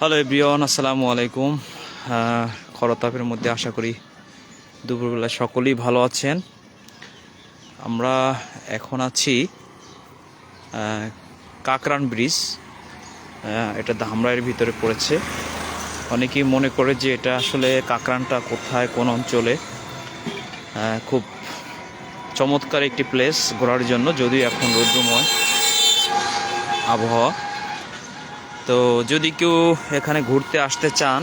Hello everyone আসসালামু আলাইকুম খরতাপের মধ্যে আশা করি দুপুরবেলা সকলেই ভালো আছেন। আমরা এখন আছি কাকরান ব্রিজ। আহ, এটা ধামরাইয়ের ভিতরে পড়েছে। অনেকেই মনে করে যে এটা আসলে কাকরানটা কোথায় কোন অঞ্চলে। খুব চমৎকার একটি প্লেস ঘোরার জন্য যদিও এখন রৌদ্রময় আবহাওয়া। তো যদি কেউ এখানে ঘুরতে আসতে চান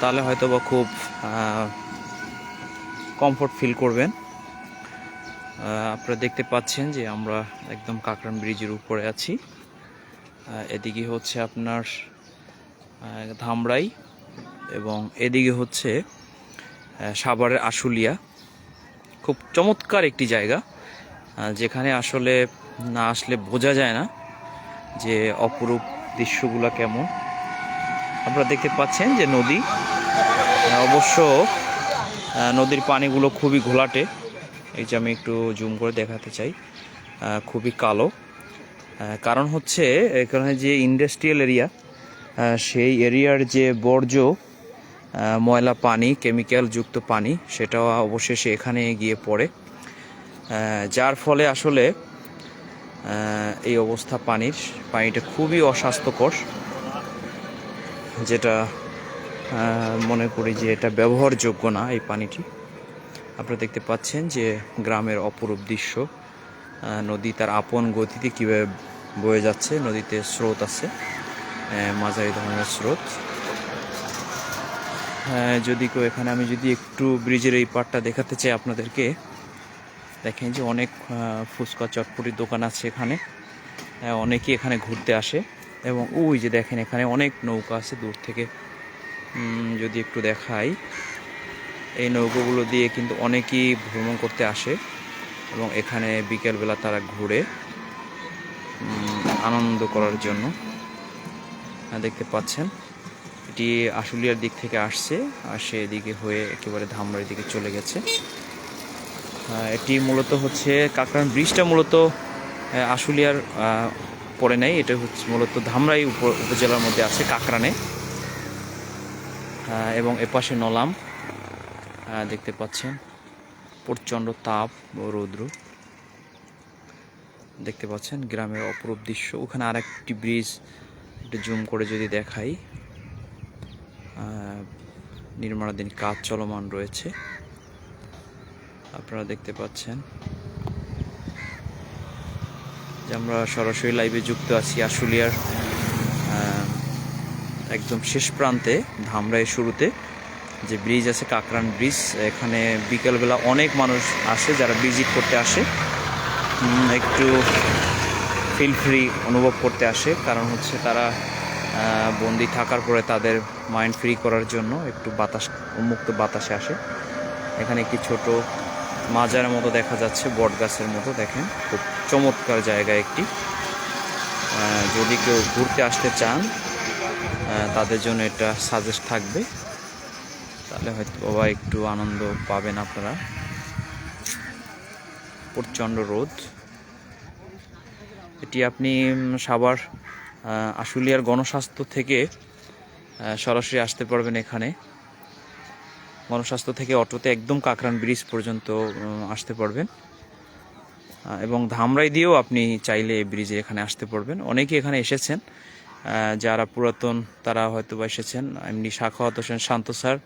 তাহলে হয়তো বা খুব কমফোর্ট ফিল করবেন। আপনারা দেখতে পাচ্ছেন যে আমরা একদম কাকরান ব্রিজের উপরে আছি। এদিকে হচ্ছে আপনার ধামরাই এবং এদিকে হচ্ছে সাভারের আশুলিয়া। খুব চমৎকার একটি জায়গা যেখানে আসলে না আসলে বোঝা যায় না। যে অপরূপ দৃশ্যগুলো কেমন। আপনারা দেখতে পাচ্ছেন যে নদী অবশ্য নদীর পানিগুলো খুবই ঘোলাটে। এই যে আমি একটু জুম করে দেখাতে চাই খুবই কালো। কারণ হচ্ছে, এখানে যে ইন্ডাস্ট্রিয়াল এরিয়া সেই এরিয়ার যে বর্জ্য ময়লা পানি কেমিক্যাল যুক্ত পানি, সেটাও অবশেষে এখানে গিয়ে পড়ে। যার ফলে আসলে এই অবস্থা পানির। পানিটা খুবই অস্বাস্থ্যকর, যেটা মনে করি যে এটা ব্যবহারযোগ্য না এই পানিটি। আপনারা দেখতে পাচ্ছেন যে গ্রামের অপরূপ দৃশ্য নদী তার আপন গতিতে কীভাবে বয়ে যাচ্ছে, নদীতে স্রোত আছে মাঝারি ধরনের স্রোত। যদি কেউ এখানে, আমি যদি একটু ব্রিজের এই পার্টটা দেখাতে চাই আপনাদেরকে দেখেন যে অনেক ফুচকা চটপটির দোকান আছে এখানে। আহ, অনেকেই এখানে ঘুরতে আসে এবং ওই যে দেখেন এখানে অনেক নৌকা আছে দূর থেকে। যদি একটু দেখাই এই নৌকাগুলো দিয়ে কিন্তু অনেকেই ভ্রমণ করতে আসে এবং এখানে বিকেলবেলা তারা ঘুরে আনন্দ করার জন্য। দেখতে পাচ্ছেন এটি আশুলিয়ার দিক থেকে আসছে আর সে এদিকে হয়ে একেবারে ধামরার দিকে চলে গেছে। এটি মূলত হচ্ছে কাকরান ব্রিজটা মূলত আশুলিয়ার পরে নেই। এটা হচ্ছে মূলত ধামরাই উপ- উপজেলার মধ্যে আছে কাকরানে। এবং এপাশে নলাম। দেখতে পাচ্ছেন প্রচণ্ড তাপ রৌদ্র। দেখতে পাচ্ছেন গ্রামের অপরূপ দৃশ্য। ওখানে আর একটি ব্রিজ একটু জুম করে যদি দেখাই। নির্মাণাধীন কাজ চলমান রয়েছে। আপনারা দেখতে পাচ্ছেন। যে আমরা সরাসরি লাইভে যুক্ত আছি আশুলিয়ার একদম শেষ প্রান্তে, ধামরাইয়ের শুরুতে। যে ব্রিজ আছে কাকরান ব্রিজ এখানে বিকেলবেলা অনেক মানুষ আসে যারা ভিজিট করতে আসে। একটু ফিল ফ্রি অনুভব করতে আসে, কারণ হচ্ছে তারা বন্দি থাকার পরে তাদের মাইন্ড ফ্রি করার জন্য একটু বাতাস, উন্মুক্ত বাতাসে আসে। এখানে একটি ছোট মাজার মতো দেখা যাচ্ছে, বট গাছের মতো দেখেন। খুব চমৎকার জায়গা একটি। যদি কেউ ঘুরতে আসতে চান তাদের জন্য এটা সাজেস্ট থাকবে। তাহলে হয়তো বাবা একটু আনন্দ পাবেন আপনারা। প্রচণ্ড রোদ। এটি আপনি সাবার আশুলিয়ার গণস্বাস্থ্য থেকে সরাসরি আসতে পারবেন এখানে। গণস্বাস্থ্য থেকে অটোতে একদম কাকরান ব্রিজ পর্যন্ত আসতে পারবেন। এবং ধামরাই দিয়েও আপনি চাইলে এই ব্রিজে এখানে আসতে পারবেন। অনেকে এখানে এসেছেন যারা পুরাতন তারা হয়তো বা এসেছেন। এমনি শাখাওয়াত হোসেন শান্ত স্যার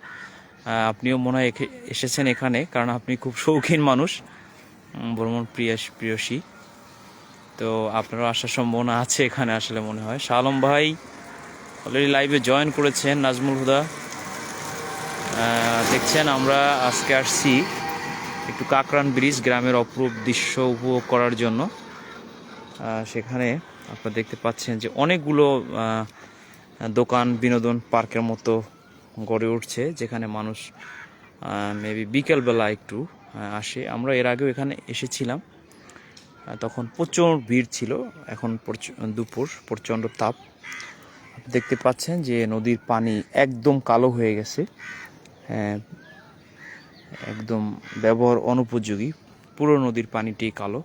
আপনিও মনে হয় এসেছেন এখানে, কারণ আপনি খুব শৌখিন মানুষ। ভ্রমণ প্রিয়, প্রিয়সী। তো আপনারও আসার সম্ভাবনা আছে এখানে আসলে মনে হয়। শাহ আলম ভাই অলরেডি লাইভে জয়েন করেছেন, নাজমুল হুদা। দেখছেন, আমরা আজকে আসছি একটু কাকরান ব্রিজ গ্রামের অপরূপ দৃশ্য উপভোগ করার জন্য। সেখানে আপনারা দেখতে পাচ্ছেন যে অনেকগুলো দোকান, বিনোদন পার্কের মতো গড়ে উঠছে, যেখানে মানুষ মেবি বিকেলবেলা একটু আসে। আমরা এর আগেও এখানে এসেছিলাম তখন প্রচুর ভিড় ছিল। এখন দুপুর, প্রচণ্ড তাপ। দেখতে পাচ্ছেন যে নদীর পানি একদম কালো হয়ে গেছে। একদম ব্যবহার অনুপযোগী। পুরো নদীর পানিটি কালো,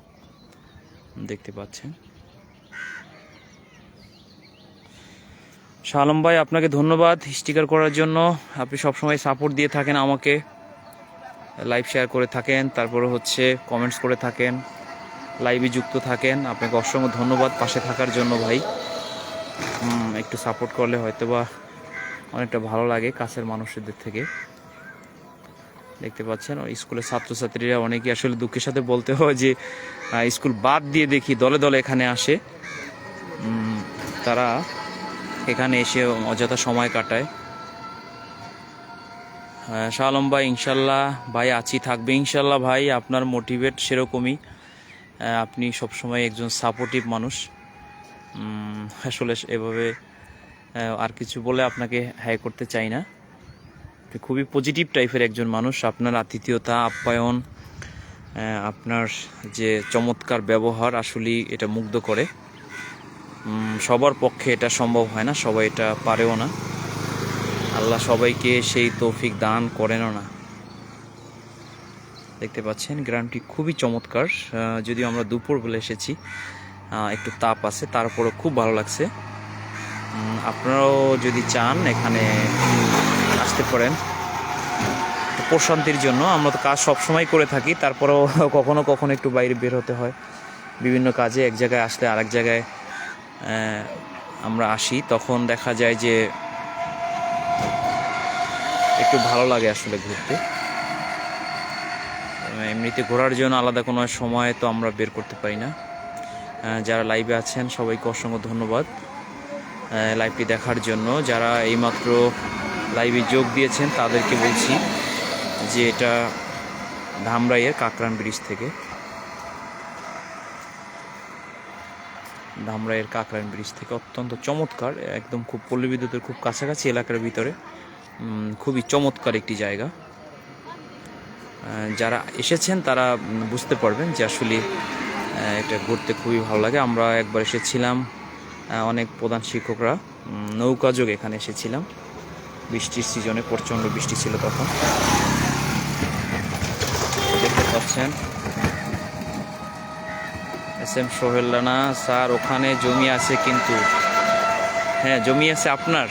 দেখতে পাচ্ছেন। শাহ আলম ভাই, আপনাকে ধন্যবাদ স্টিকার করার জন্য। আপনি সবসময় সাপোর্ট দিয়ে থাকেন আমাকে। লাইভ শেয়ার করে থাকেন, তারপরে হচ্ছে কমেন্টস করে থাকেন লাইভে যুক্ত থাকেন। আপনাকে অসংখ্য ধন্যবাদ পাশে থাকার জন্য ভাই। একটু সাপোর্ট করলে হয়তো বা অনেকটা ভালো লাগে কাছের মানুষদের থেকে। দেখতে পাচ্ছেন স্কুলের ছাত্রছাত্রীরা অনেকে আসলে দুঃখের সাথে বলতে হয় যে স্কুল বাদ দিয়ে দেখি দলে দলে এখানে আসে। তারা এখানে এসে অযথা সময় কাটায়। আলম ভাই, ইনশাল্লাহ ভাই আছি, থাকবে ইনশাল্লাহ ভাই, আপনার মোটিভেট সেরকমই। আপনি সবসময় একজন সাপোর্টিভ মানুষ। আসলে এভাবে আর কিছু বলে আপনাকে হ্যায় করতে চাই না। খুবই পজিটিভ টাইপের একজন মানুষ। আপনার আতিথেয়তা, আপ্যায়ন আপনার যে চমৎকার ব্যবহার আসলেই এটা মুগ্ধ করে। সবার পক্ষে এটা সম্ভব হয় না, সবাই এটা পারেও না। আল্লাহ সবাইকে সেই তৌফিক দান করেনও না। দেখতে পাচ্ছেন, গ্রামটি খুবই চমৎকার। যদিও আমরা দুপুর বেলা এসেছি একটু তাপ আছে, তারপরও খুব ভালো লাগছে। আপনারাও যদি চান, এখানে আসতে পারেন। প্রশান্তির জন্য আমরা তো কাজ সবসময় করে থাকি, তারপরেও কখনো কখনো একটু বাইরে বের হতে হয়। বিভিন্ন কাজে এক জায়গায় আসলে আরেক জায়গায় আমরা আসি, তখন দেখা যায় যে একটু ভালো লাগে আসলে ঘুরতে। এমনিতে ঘোরার জন্য আলাদা কোনো সময় তো আমরা বের করতে পারি না। যারা লাইভে আছেন, সবাইকে অসংখ্য ধন্যবাদ। লাইভটি দেখার জন্য, যারা এইমাত্র লাইভে যোগ দিয়েছেন তাদেরকে বলছি যে এটা ধামরাইয়ের কাকরান ব্রিজ থেকে। ধামরাইয়ের কাকরান ব্রিজ থেকে অত্যন্ত চমৎকার একদম খুব পল্লী বিদ্যুতের খুব কাছাকাছি এলাকার ভিতরে। খুবই চমৎকার একটি জায়গা। যারা এসেছেন তারা বুঝতে পারবেন যে আসলে এটা ঘুরতে খুবই ভালো লাগে। আমরা একবার এসেছিলাম অনেক প্রধান শিক্ষকরা উম, নৌকা যোগ এখানে এসেছিলাম। বৃষ্টির সিজনে প্রচণ্ড বৃষ্টি ছিল তখন। দেখতে পাচ্ছেন? S M Sohel Rana, sir, ওখানে জমি আছে কিন্তু। হ্যাঁ জমি আছে আপনার?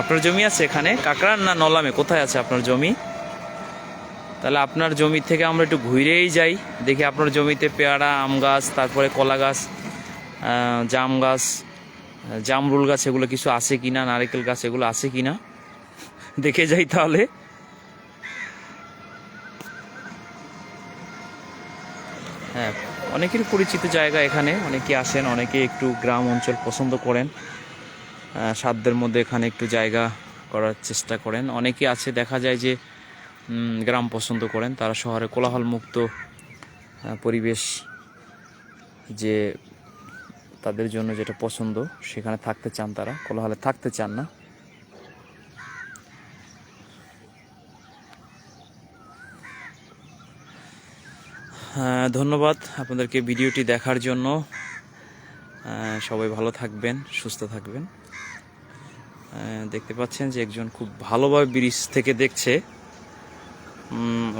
আপনার জমি আছে এখানে? কাকরান না নলামে? কোথায় আছে আপনার জমি? তাহলে আপনার জমি থেকে আমরা একটু ঘুরেই যাই। দেখি আপনার জমিতে পেয়ারা, আম গাছ, তারপরে কলা গাছ জাম গাছ জামরুল গাছ, এগুলো কিছু আছে কিনা? নারকেল গাছ, এগুলো আছে কিনা? দেখে যাই তাহলে। হ্যাঁ অনেকের পরিচিত জায়গা এখানে অনেকে আসেন অনেকে একটু গ্রাম অঞ্চল পছন্দ করেন। সাধ্যের মধ্যে এখানে একটু জায়গা করার চেষ্টা করেন। অনেকে আছে, দেখা যায় যে গ্রাম পছন্দ করেন। তারা শহরে কোলাহল মুক্ত পরিবেশ যে তাদের জন্য যেটা পছন্দ, সেখানে থাকতে চান তারা। কোলাহলে থাকতে চান না। ধন্যবাদ আপনাদেরকে ভিডিওটি দেখার জন্য। সবাই ভালো থাকবেন, সুস্থ থাকবেন। দেখতে পাচ্ছেন যে একজন খুব ভালোভাবে ব্রিজ থেকে দেখছে।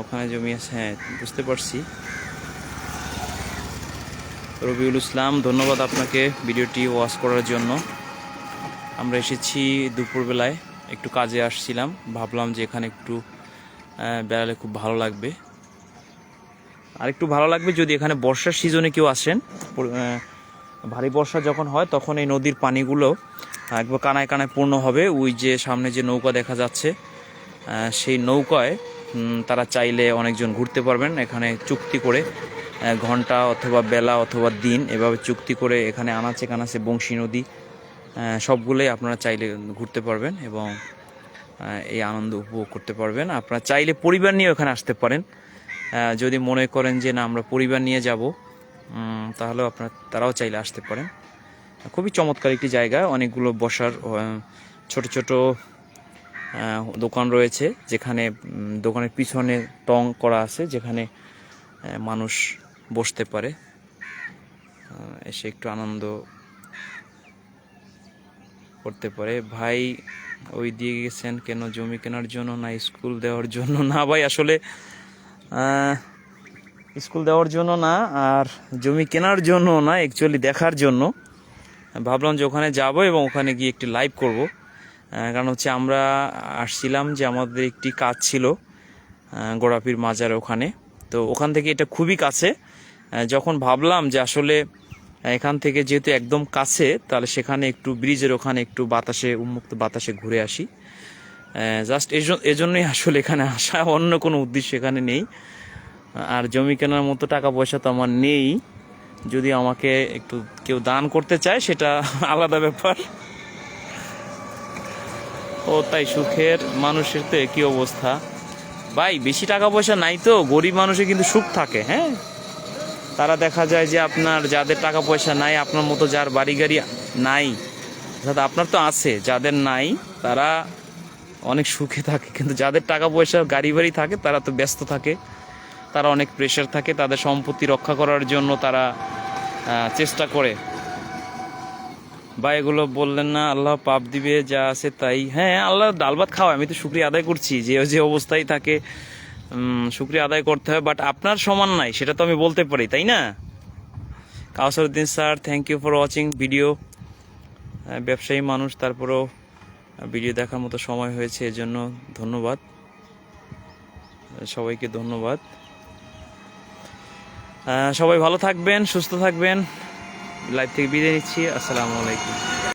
ওখানে জমি আছে হ্যাঁ বুঝতে পারছি। রবিউল ইসলাম, ধন্যবাদ আপনাকে ভিডিওটি ওয়াশ করার জন্য। আমরা এসেছি দুপুরবেলায়, একটু কাজে আসছিলাম। ভাবলাম যে এখানে একটু বেড়ালে খুব ভালো লাগবে। আর একটু ভালো লাগবে যদি এখানে বর্ষার সিজনে কেউ আসেন। ভারী বর্ষা যখন হয়, তখন এই নদীর পানিগুলো একবার কানায় কানায় পূর্ণ হবে। ওই যে সামনে যে নৌকা দেখা যাচ্ছে সেই নৌকায় তারা চাইলে অনেকজন ঘুরতে পারবেন। এখানে চুক্তি করে ঘণ্টা অথবা বেলা অথবা দিন এভাবে চুক্তি করে এখানে আনাচে কানাচে বংশী নদী সবগুলোই আপনারা চাইলে ঘুরতে পারবেন এবং এই আনন্দ উপভোগ করতে পারবেন। আপনারা চাইলে পরিবার নিয়ে এখানে আসতে পারেন। যদি মনে করেন যে না, আমরা পরিবার নিয়ে যাব তাহলেও আপনার, তারাও চাইলে আসতে পারেন। খুবই চমৎকার একটি জায়গা, অনেকগুলো বসার ছোট ছোট দোকান রয়েছে, যেখানে দোকানের পিছনে টং করা আছে, যেখানে মানুষ বসতে পারে। এসে একটু আনন্দ করতে পারে। ভাই, ওই দিয়ে গেছেন কেন? জমি কেনার জন্য না, স্কুল দেওয়ার জন্য? না ভাই, আসলে স্কুল দেওয়ার জন্য না, আর জমি কেনার জন্য না অ্যাকচুয়ালি দেখার জন্য। ভাবলাম যে ওখানে যাব এবং ওখানে গিয়ে একটি লাইভ করব। কারণ হচ্ছে আমরা আসছিলাম যে আমাদের একটি কাজ ছিল গোড়াপির মাজার ওখানে। তো ওখান থেকে এটা খুবই কাছে। যখন ভাবলাম যে আসলে এখান থেকে যেহেতু একদম কাছে, তাহলে সেখানে একটু ব্রিজের ওখানে একটু বাতাসে, উন্মুক্ত বাতাসে ঘুরে আসি। জাস্ট এজন্যই আসলে এখানে আসা, অন্য কোনো উদ্দেশ্য এখানে নেই। আর জমি কেনার মতো টাকা পয়সা তো আমার নেই। যদি আমাকে একটু কেউ দান করতে চায়, সেটা আলাদা ব্যাপার। ও তাই সুখের মানুষের তো একই অবস্থা। ভাই, বেশি টাকা পয়সা নাই তো, গরিব মানুষের কিন্তু সুখ থাকে হ্যাঁ? তারা দেখা যায় যে আপনার যাদের টাকা পয়সা নাই, আপনার মতো যার বাড়ি গাড়ি নাই, অর্থাৎ আপনার তো আছে, যাদের নাই, তারা অনেক সুখে থাকে। কিন্তু যাদের টাকা পয়সা গাড়ি বাড়ি থাকে, তারা তো ব্যস্ত থাকে। তারা অনেক প্রেশার থাকে। তাদের সম্পত্তি রক্ষা করার জন্য তারা চেষ্টা করে। বা এগুলো বললেন না, আল্লাহ পাপ দিবে, যা আছে তাই। হ্যাঁ আল্লাহ ডাল ভাত খাওয়া আমি তো শুক্রিয়া আদায় করছি। যে যে অবস্থায় থাকে শুক্রিয়া আদায় করতে হয়। বাট আপনার সমান নাই, সেটা তো আমি বলতে পারি, তাই না? Kawsaruddin sir thank you for watching video ব্যবসায়ী মানুষ, তারপরেও ভিডিও দেখার মতো সময় হয়েছে, এজন্য ধন্যবাদ। সবাইকে ধন্যবাদ। সবাই ভালো থাকবেন, সুস্থ থাকবেন। লাইভ থেকে বিদায় নিচ্ছি। আসসালামু আলাইকুম।